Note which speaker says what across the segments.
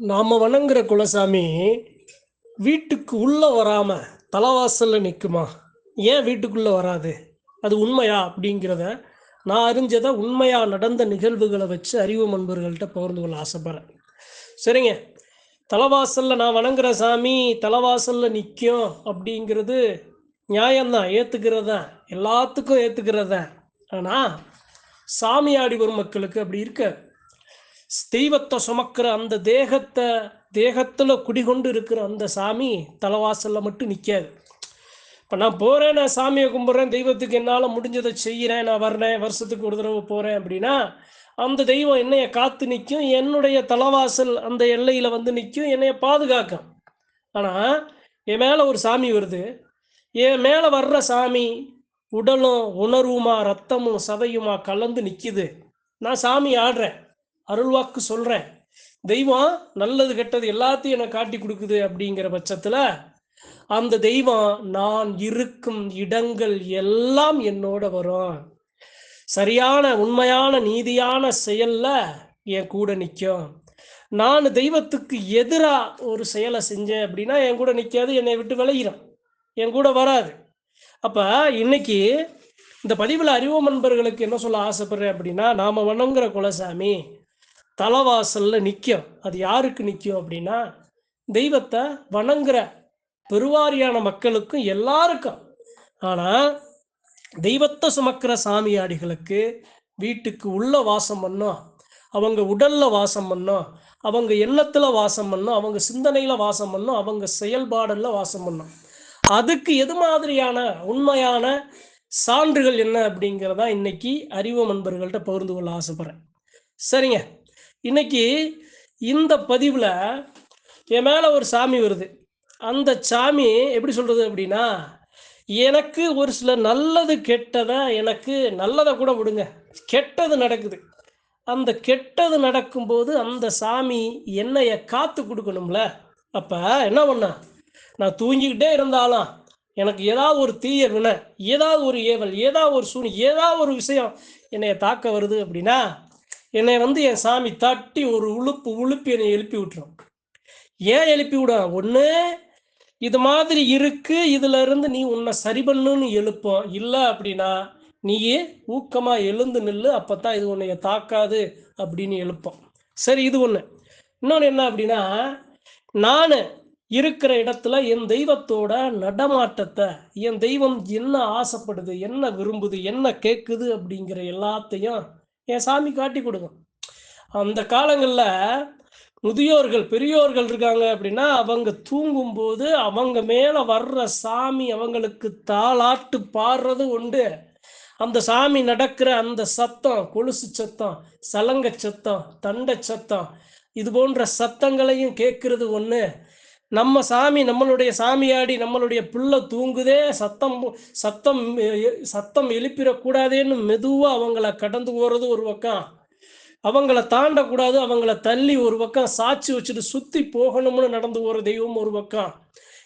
Speaker 1: நாம் வணங்குற குலசாமி வீட்டுக்கு உள்ளே வராமல் தலைவாசலில் நிற்குமா ஏன் வீட்டுக்குள்ளே வராது? அது உண்மையா அப்படிங்கிறத நான் அறிஞ்சதை உண்மையாக நடந்த நிகழ்வுகளை வச்சு அறிவு நண்பர்கள்ட்ட பகிர்ந்து கொள்ள ஆசைப்பட்றேன். சரிங்க. தலைவாசலில் நான் வணங்குற சாமி தலைவாசலில் நிற்கும் அப்படிங்கிறது நியாயம்தான். ஏத்துக்கிறதா? எல்லாத்துக்கும் ஏத்துக்கிறதா? ஆனால் சாமியாடி வரும் மக்களுக்கு அப்படி இருக்க தெய்வத்தை சுமக்கிற அந்த தேகத்தை தேகத்தில் குடிகொண்டு இருக்கிற அந்த சாமி தலைவாசலில் மட்டும் நிற்காது இப்போ நான் போகிறேன் நான் சாமியை கும்பிட்றேன் தெய்வத்துக்கு என்னால் முடிஞ்சதை செய்கிறேன் நான் வர்றேன் வருஷத்துக்கு ஒரு தடவை போகிறேன் அப்படின்னா அந்த தெய்வம் என்னைய காத்து நிற்கும் என்னுடைய தலைவாசல் அந்த எல்லையில் வந்து நிற்கும் என்னைய பாதுகாக்கும். ஆனால் என் மேலே ஒரு சாமி வருது. என் மேலே வர்ற சாமி உடலும் உணர்வுமா ரத்தமும் சதையுமா கலந்து நிற்கிது நான் சாமி ஆடுறேன். அருள்வாக்கு சொல்கிறேன் தெய்வம் நல்லது கெட்டது எல்லாத்தையும் எனக்கு காட்டி கொடுக்குது அப்படிங்கிற பட்சத்தில் அந்த தெய்வம் நான் இருக்கும் இடங்கள் எல்லாம் என்னோட வரும். சரியான உண்மையான நீதியான செயல்ல என் கூட நிற்கும் நான் தெய்வத்துக்கு எதிராக ஒரு செயலை செஞ்சேன் அப்படின்னா என் கூட நிற்காது என்னை விட்டு விளையிடும் என் கூட வராது. அப்போ இன்னைக்கு இந்த பதிவில் அறிவோம் நண்பர்களுக்கு என்ன சொல்ல ஆசைப்படுறேன் அப்படின்னா நாம் வணங்குற குலசாமி தலைவாசல்ல நிற்கும் அது யாருக்கு நிற்கும் அப்படின்னா தெய்வத்தை வணங்குற பெருவாரியான மக்களுக்கும் எல்லாருக்கும். ஆனால் தெய்வத்தை சுமக்கிற சாமியாடிகளுக்கு வீட்டுக்கு உள்ள வாசம் பண்ணும். அவங்க உடல்ல வாசம் பண்ணும். அவங்க எண்ணத்துல வாசம் பண்ணும். அவங்க சிந்தனையில வாசம் பண்ணும். அவங்க செயல்பாடல்ல வாசம் பண்ணும். அதுக்கு எது மாதிரியான உண்மையான சான்றுகள் என்ன அப்படிங்கிறதா இன்னைக்கு அறிவு நண்பர்கள்ட்ட பகிர்ந்து கொள்ள ஆசைப்படுறேன். சரிங்க. இன்னைக்கு இந்த பதிவில் என் மேலே ஒரு சாமி வருது. அந்த சாமி எப்படி சொல்கிறது அப்படின்னா எனக்கு ஒரு சில நல்லது கெட்டதை எனக்கு நல்லதை கூட விடுங்க. கெட்டது நடக்குது. அந்த கெட்டது நடக்கும்போது அந்த சாமி என்னைய காத்து கொடுக்கணும்ல. அப்போ என்ன பண்ண? நான் தூங்கிக்கிட்டே இருந்தாலும். எனக்கு ஏதாவது ஒரு தீய வினை ஏதாவது ஒரு ஏவல் ஏதாவது ஒரு சூனி ஏதாவது ஒரு விஷயம் என்னைய தாக்க வருது அப்படின்னா என்னை வந்து என் சாமி தட்டி ஒரு உழுப்பு உழுப்பி என்னை எழுப்பி விட்டுரும். ஏன் எழுப்பி விடும் ஒன்று இது மாதிரி இருக்கு இதுல இருந்து நீ உன்னை சரி பண்ணுன்னு எழுப்போம். இல்லை அப்படின்னா நீயே ஊக்கமாக எழுந்து நில்லு அப்பதான் இது உன்னைய தாக்காது அப்படின்னு எழுப்போம். சரி இது ஒன்று இன்னொன்று என்ன அப்படின்னா நான் இருக்கிற இடத்துல என் தெய்வத்தோட நடமாட்டத்தை என் தெய்வம் என்ன ஆசைப்படுது என்ன விரும்புது என்ன கேட்குது அப்படிங்கிற எல்லாத்தையும் என் சாமி காட்டி கொடுக்கும் அந்த காலங்களில் முதியோர்கள் பெரியோர்கள் இருக்காங்க அப்படின்னா அவங்க தூங்கும்போது அவங்க மேலே வர்ற சாமி அவங்களுக்கு தாளாட்டு பாடுறது உண்டு. அந்த சாமி நடக்கிற அந்த சத்தம் கொலுசு சத்தம் சலங்க சத்தம் தண்டை சத்தம் இது போன்ற சத்தங்களையும் கேட்கறது ஒன்று நம்ம சாமி நம்மளுடைய சாமியாடி நம்மளுடைய பிள்ளை தூங்குதே சத்தம் சத்தம் சத்தம் எழுப்பிடக்கூடாதேன்னு மெதுவாக அவங்கள கடந்து போகிறது ஒரு பக்கம். அவங்கள தாண்டக்கூடாது அவங்கள தள்ளி ஒரு பக்கம் சாட்சி வச்சுட்டு சுற்றி போகணும்னு நடந்து போகிற தெய்வம் ஒரு பக்கம்.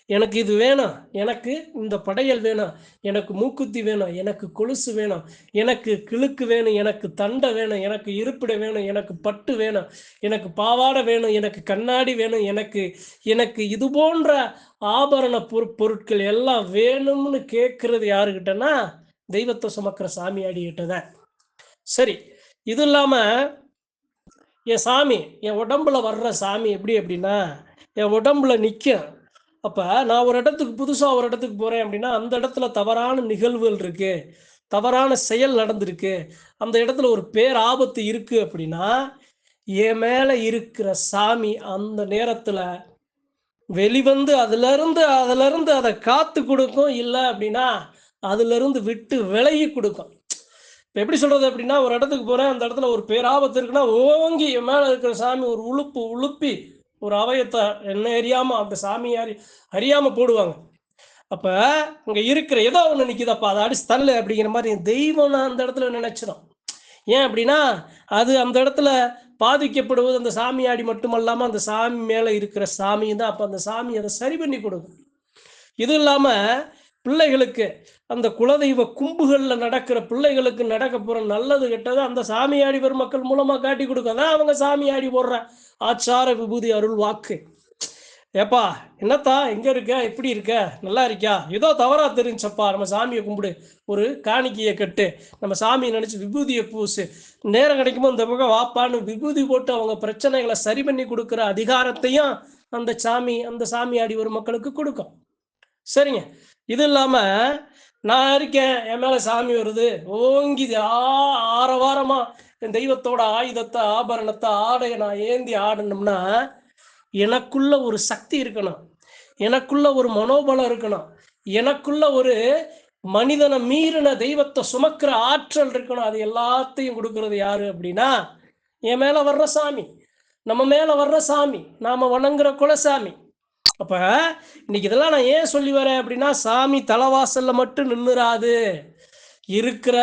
Speaker 1: எனக்கு இது வேணும். எனக்கு இந்த படையல் வேணும். எனக்கு மூக்குத்தி வேணும். எனக்கு கொலுசு வேணும். எனக்கு கிழுக்கு வேணும். எனக்கு தண்டை வேணும். எனக்கு இருப்பிட வேணும். எனக்கு பட்டு வேணும். எனக்கு பாவாடை வேணும். எனக்கு கண்ணாடி வேணும். எனக்கு எனக்கு இது போன்ற ஆபரண பொரு பொருட்கள் எல்லாம் வேணும்னு கேட்கறது யாருக்கிட்டனா தெய்வத்தை சுமக்கிற சாமியாடிக்கிட்ட தான் சரி இது இல்லாமல் என் சாமி என் உடம்புல வர்ற சாமி எப்படி அப்படின்னா என் உடம்புல நிற்கும் அப்போ நான் ஒரு இடத்துக்கு புதுசாக ஒரு இடத்துக்கு போகிறேன் அப்படின்னா அந்த இடத்துல தவறான நிகழ்வுகள் இருக்கு தவறான செயல் நடந்திருக்கு அந்த இடத்துல ஒரு பேர் ஆபத்து இருக்கு அப்படின்னா என் மேலே இருக்கிற சாமி அந்த நேரத்தில் வெளிவந்து அதுலேருந்து அதுலேருந்து அதை காத்து கொடுக்கும் இல்லை அப்படின்னா அதுலேருந்து விட்டு விலகி கொடுக்கும். இப்போ எப்படி சொல்றது அப்படின்னா ஒரு இடத்துக்கு போறேன் அந்த இடத்துல ஒரு பேராபத்து இருக்குன்னா ஓங்கி என் மேல இருக்கிற சாமி ஒரு உழுப்பு உழுப்பி ஒரு அவயத்தை என்ன அறியாம அந்த சாமி அறியாமல் அறியாம போடுவாங்க. அப்ப அங்க இருக்கிற ஏதோ ஒண்ணு நிக்குதப்பா அதை அடிச்சு தள்ளு அப்படிங்கிற மாதிரி தெய்வம் நான் அந்த இடத்துல நினைச்சிடும். ஏன் அப்படின்னா அது அந்த இடத்துல பாதிக்கப்படுவது அந்த சாமியாடி மட்டுமல்லாமல் அந்த சாமி மேலே இருக்கிற சாமி தான். அப்போ அந்த சாமி அதை சரி பண்ணி கொடுக்கும். இது இல்லாமல் பிள்ளைகளுக்கு அந்த குலதெய்வ கும்புகளில் நடக்கிற பிள்ளைகளுக்கு நடக்க போகிற நல்லது கெட்டது அந்த சாமியாடி பெருமக்கள் மூலமாக காட்டி கொடுக்க. தான் அவங்க சாமியாடி போடுற ஆச்சார விபூதி அருள் வாக்கு. ஏப்பா என்னத்தா எங்க இருக்க? எப்படி இருக்க? நல்லா இருக்கியா? ஏதோ தவறா தெரிஞ்சப்பா நம்ம சாமியை கும்பிடு. ஒரு காணிக்கையை கட்டு. நம்ம சாமியை நினைச்சு விபூதியை பூசு. நேரம் கிடைக்கும்போது இந்த பக்கம் வாப்பான்னு விபூதி போட்டு அவங்க பிரச்சனைகளை சரி பண்ணி கொடுக்குற அதிகாரத்தையும் அந்த சாமி அந்த சாமியாடி ஒரு மக்களுக்கு கொடுக்கும். சரிங்க. இது இல்லாம நான் இருக்கேன் என் மேல சாமி வருது. ஓங்கி ஆ ஆரவாரமா என் தெய்வத்தோட ஆயுதத்தை ஆபரணத்தை ஆடையை நான் ஏந்தி ஆடணும்னா எனக்குள்ள ஒரு சக்தி இருக்கணும். எனக்குள்ள ஒரு மனோபலம் இருக்கணும். எனக்குள்ள ஒரு மனிதனை மீறின தெய்வத்தை சுமக்கிற ஆற்றல் இருக்கணும். அது எல்லாத்தையும் கொடுக்கறது யாரு அப்படின்னா என் மேல வர்ற சாமி. நம்ம மேல வர்ற சாமி. நாம வணங்குற குலசாமி. அப்ப இன்னைக்கு இதெல்லாம் நான் ஏன் சொல்லி வரேன் அப்படின்னா சாமி தலைவாசல்ல மட்டும் நின்னுறாது. இருக்கிற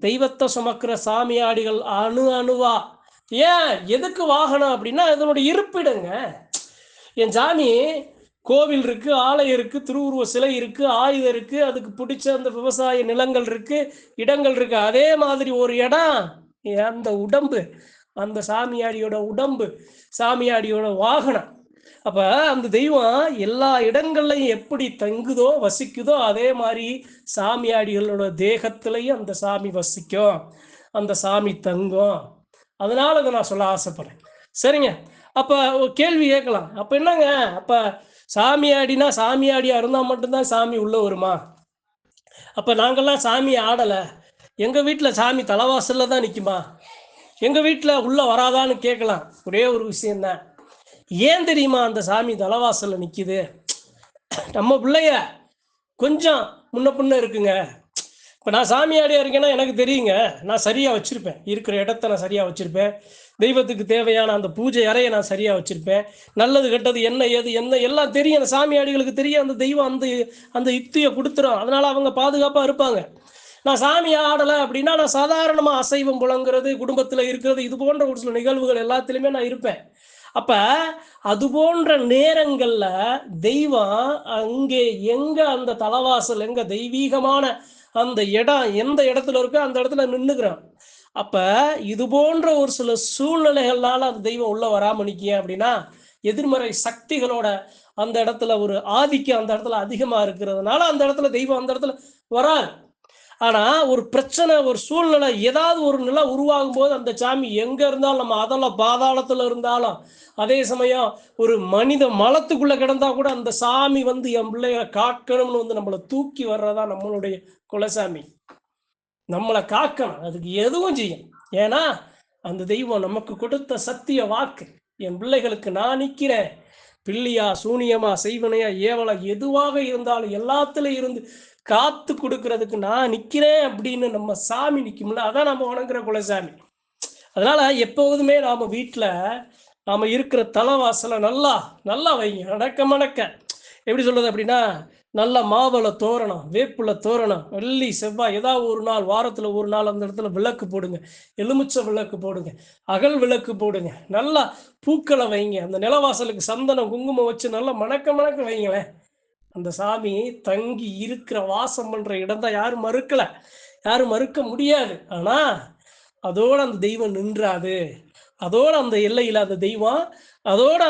Speaker 1: தெய்வத்தை சுமக்கிற சாமியாடிகள் அணு அணுவா. ஏன்? எதுக்கு வாகனம் அப்படின்னா இதனுடைய இருப்பிடங்க. என் சாமி கோவில் இருக்கு ஆலயம் இருக்கு திருவுருவ சிலை இருக்கு ஆயுதம் இருக்கு அதுக்கு பிடிச்ச அந்த விவசாய நிலங்கள் இருக்கு இடங்கள் இருக்கு. அதே மாதிரி ஒரு இடம். அந்த உடம்பு அந்த சாமியாடியோட உடம்பு சாமியாடியோட வாகனம். அப்ப அந்த தெய்வம் எல்லா இடங்கள்லையும் எப்படி தங்குதோ வசிக்குதோ அதே மாதிரி சாமியாடிகளோட தேகத்திலையும் அந்த சாமி வசிக்கும். அந்த சாமி தங்கும். அதனால அதை நான் சொல்ல ஆசைப்படுறேன். சரிங்க. அப்ப கேள்வி கேட்கலாம். அப்ப என்னங்க? அப்ப சாமியாடினா சாமியாடியா இருந்தா மட்டும்தான் சாமி உள்ள வருமா? அப்ப நாங்கெல்லாம் சாமி ஆடல. எங்க வீட்டுல சாமி தலைவாசல்ல தான் நிக்குமா? எங்க வீட்டுல உள்ள வராதான்னு கேட்கலாம். ஒரே ஒரு விஷயம்தான். ஏன் தெரியுமா அந்த சாமி தலைவாசல்ல நிற்கிது நம்ம பிள்ளைய கொஞ்சம் முன்ன பின்ன இருக்குங்க. இப்போ நான் சாமியாடியாக இருக்கேன்னா எனக்கு தெரியுங்க. நான் சரியாக வச்சுருப்பேன். இருக்கிற இடத்த நான் சரியாக வச்சுருப்பேன். தெய்வத்துக்கு தேவையான அந்த பூஜை அறையை நான் சரியாக வச்சுருப்பேன். நல்லது கெட்டது என்ன ஏது என்ன எல்லாம் தெரியும். அந்த சாமியாடிகளுக்கு தெரியும். அந்த தெய்வம் அந்த அந்த யுக்தியை கொடுத்துரும். அதனால் அவங்க பாதுகாப்பாக இருப்பாங்க. நான் சாமி ஆடலை அப்படின்னா நான் சாதாரணமாக அசைவம் புலங்கிறது குடும்பத்தில் இருக்கிறது இது போன்ற ஒரு சில நிகழ்வுகள் எல்லாத்துலேயுமே நான் இருப்பேன். அப்ப அது போன்ற நேரங்கள்ல தெய்வம் அங்கே எங்க அந்த தலவாசல் எங்க தெய்வீகமான அந்த இடம் எந்த இடத்துல இருக்கோ அந்த இடத்துல நின்னுக்கிறோம் அப்ப இது போன்ற ஒரு சில சூழ்நிலைகள்னால அந்த தெய்வம் உள்ள வராம நிக்க அப்படின்னா எதிர்மறை சக்திகளோட அந்த இடத்துல ஒரு ஆதிக்கம் அந்த இடத்துல அதிகமா இருக்கிறதுனால அந்த இடத்துல தெய்வம் அந்த இடத்துல வராது. ஆனா ஒரு பிரச்சனை ஒரு சூழ்நிலை ஏதாவது ஒரு நிலை உருவாகும் போது அந்த சாமி எங்க இருந்தாலும் நம்ம அதெல்லாம் பாதாளத்துல இருந்தாலும் அதே சமயம் ஒரு மனித மலத்துக்குள்ள கிடந்தா கூட அந்த சாமி வந்து என் பிள்ளைய காக்கணும்னு வந்து நம்மளை தூக்கி வர்றதா நம்மளுடைய குலசாமி. நம்மளை காக்கணும். அதுக்கு எதுவும் செய்யும். ஏன்னா அந்த தெய்வம் நமக்கு கொடுத்த சத்திய வாக்கு. என் பிள்ளைகளுக்கு நான் நிற்கிறேன். பிள்ளியா சூனியமா செய்வனையா ஏவலா எதுவாக இருந்தாலும் எல்லாத்துல இருந்து காத்து கொடுக்கறதுக்கு நான் நிற்கிறேன் அப்படின்னு நம்ம சாமி நிற்கும்ல அதான் நம்ம வணங்குற குலசாமி. அதனால எப்போதுமே நாம வீட்டில் நாம இருக்கிற தலைவாசலை நல்லா நல்லா வைங்க. அடக்க மடக்க எப்படி சொல்றது அப்படின்னா நல்ல மாவள தோரணம் வேப்புல தோரணம் வெள்ளி செவ்வாய் ஏதாவது ஒரு நாள் வாரத்தில் ஒரு நாள் அந்த இடத்துல விளக்கு போடுங்க. எலுமிச்சை விளக்கு போடுங்க. அகல் விளக்கு போடுங்க. நல்லா பூக்களை வைங்க. அந்த நிலவாசலுக்கு சந்தனம் குங்குமம் வச்சு நல்லா மணக்க மணக்க வைங்களேன். அந்த சாமி தங்கி இருக்கிற வாசம் பண்ற இடம் தான் யாரும் மறுக்கல. யாரும் மறுக்க முடியாது. ஆனா அதோட அந்த தெய்வம் நின்றாது. அதோட அந்த எல்லையில அந்த தெய்வம் அதோட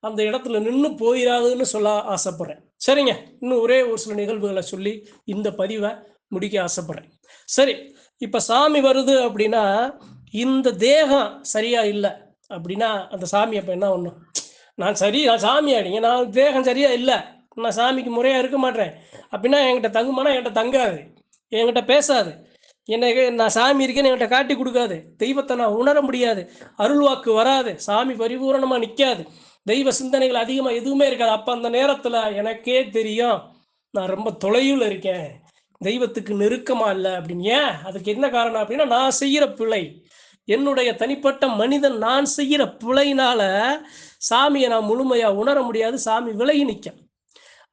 Speaker 1: அந்த இடத்துல நின்று போயிடாதுன்னு சொல்ல ஆசைப்படுறேன். சரிங்க. இன்னும் ஒரே ஒரு சில நிகழ்வுகளை சொல்லி இந்த பதிவை முடிக்க ஆசைப்படுறேன். சரி. இப்ப சாமி வருது அப்படின்னா இந்த தேகம் சரியா இல்லை அப்படின்னா அந்த சாமி அப்ப என்ன பண்ணும்? நான் சரி நான் சாமி ஆடிங்க நான் தேகம் சரியா இல்லை. நான் சாமிக்கு முறையாக இருக்க மாட்டேன். அப்படின்னா என்கிட்ட தங்குமானா என்கிட்ட தங்காது. என்கிட்ட பேசாது. என்னை நான் சாமி இருக்கேன்னு என்கிட்ட காட்டி கொடுக்காது. தெய்வத்தை நான் உணர முடியாது. அருள்வாக்கு வராது. சாமி பரிபூரணமாக நிற்காது தெய்வ சிந்தனைகள் அதிகமாக எதுவுமே இருக்காது. அப்போ அந்த நேரத்தில் எனக்கே தெரியும். நான் ரொம்ப தொலைவில் இருக்கேன். தெய்வத்துக்கு நெருக்கமாக இல்லை அப்படின்னு. ஏன்? அதுக்கு என்ன காரணம் அப்படின்னா நான் செய்கிற பிழை. என்னுடைய தனிப்பட்ட மனிதன் நான் செய்கிற பிழையினால சாமியை நான் முழுமையாக உணர முடியாது. சாமி விலகி நிற்கும்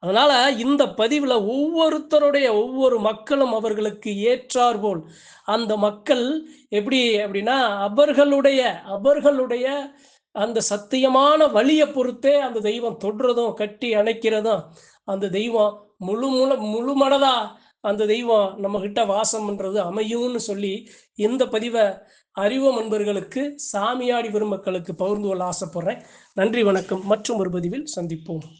Speaker 1: அதனால இந்த பதிவில் ஒவ்வொருத்தருடைய ஒவ்வொரு மக்களும் அவர்களுக்கு ஏற்றார்போல் அந்த மக்கள் எப்படி அப்படின்னா அவர்களுடைய அவர்களுடைய அந்த சத்தியமான வழியை பொறுத்தே அந்த தெய்வம் தொடுறதும் கட்டி அணைக்கிறதும் அந்த தெய்வம் முழு முழு முழுமனதா அந்த தெய்வம் நம்ம கிட்ட வாசம் பண்றது அமையும்னு சொல்லி இந்த பதிவை அறிவோம் அன்பர்களுக்கு சாமியாடி பெருமக்களுக்கு பகிர்ந்து கொள்ள ஆசைப்படுறேன். நன்றி வணக்கம். மற்றும் ஒரு பதிவில் சந்திப்போம்.